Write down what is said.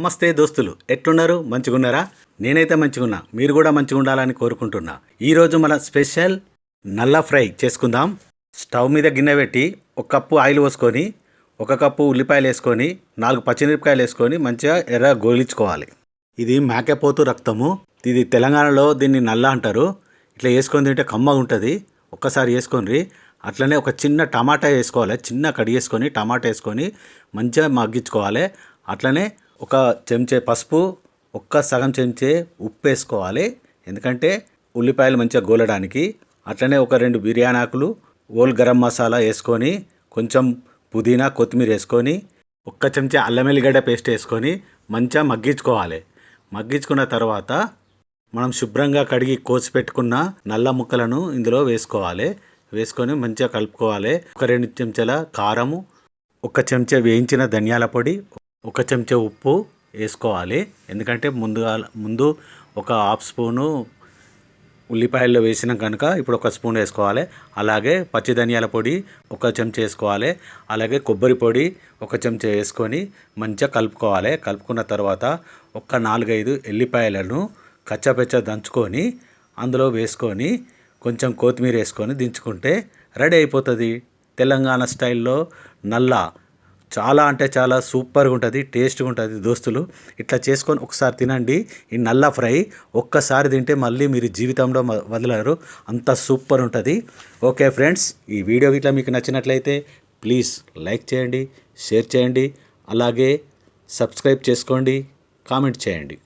నమస్తే దోస్తులు ఎట్లున్నారు? మంచిగున్నారా? నేనైతే మంచిగున్నా. మీరు కూడా మంచిగా ఉండాలని కోరుకుంటున్నా ఈరోజు మన స్పెషల్ నల్ల ఫ్రై చేసుకుందాం. స్టవ్ మీద గిన్నె పెట్టి ఒక కప్పు ఆయిల్ పోసుకొని ఒక కప్పు ఉల్లిపాయలు వేసుకొని నాలుగు పచ్చిమిరపకాయలు వేసుకొని మంచిగా ఎర్ర గోలించుకోవాలి. ఇది మేకపోతు రక్తము. ఇది తెలంగాణలో దీన్ని నల్ల అంటారు. ఇట్లా వేసుకొని తింటే కమ్మగా ఉంటుంది. ఒక్కసారి వేసుకొని అట్లనే ఒక చిన్న టమాటా వేసుకోవాలి. చిన్న కడిగేసుకొని టమాటా వేసుకొని మంచిగా మగ్గించుకోవాలి. అట్లనే ఒక చెంచే పసుపు ఒక్క సగం చెంచే ఉప్పు వేసుకోవాలి. ఎందుకంటే ఉల్లిపాయలు మంచిగా గోలడానికి. అట్లనే ఒక రెండు బిర్యానీ ఆకులు ఓల్ గరం మసాలా వేసుకొని కొంచెం పుదీనా కొత్తిమీర వేసుకొని ఒక్క చెంచా అల్లం వెల్లిగడ్డ పేస్ట్ వేసుకొని మంచిగా మగ్గించుకోవాలి. మగ్గించుకున్న తర్వాత మనం శుభ్రంగా కడిగి కోసి పెట్టుకున్న నల్ల ముక్కలను ఇందులో వేసుకోవాలి. వేసుకొని మంచిగా కలుపుకోవాలి. ఒక రెండు చెంచాల కారము ఒక చెంచా వేయించిన ధనియాల పొడి ఒక చెంచా ఉప్పు వేసుకోవాలి. ఎందుకంటే ముందుగా ముందు ఒక హాఫ్ స్పూను ఉల్లిపాయల్లో వేసిన కనుక ఇప్పుడు ఒక స్పూన్ వేసుకోవాలి. అలాగే పచ్చి ధనియాల పొడి ఒక చెంచా వేసుకోవాలి. అలాగే కొబ్బరి పొడి ఒక చెంచా వేసుకొని మంచిగా కలుపుకోవాలి. కలుపుకున్న తర్వాత ఒక నాలుగైదు ఎల్లిపాయలను కచ్చపెచ్చ దంచుకొని అందులో వేసుకొని కొంచెం కొత్తిమీర వేసుకొని దించుకుంటే రెడీ అయిపోతుంది. తెలంగాణ స్టైల్లో నల్ల చాలా అంటే చాలా సూపర్గా ఉంటుంది టేస్ట్గా ఉంటుంది దోస్తులు. ఇట్లా చేసుకొని ఒకసారి తినండి. ఈ నల్ల ఫ్రై ఒక్కసారి తింటే మళ్ళీ మీరు జీవితంలో వదలరు. అంత సూపర్ ఉంటుంది. ఓకే ఫ్రెండ్స్ ఈ వీడియో ఇట్లా మీకు నచ్చినట్లయితే ప్లీజ్ లైక్ చేయండి షేర్ చేయండి. అలాగే సబ్స్క్రైబ్ చేసుకోండి కామెంట్ చేయండి.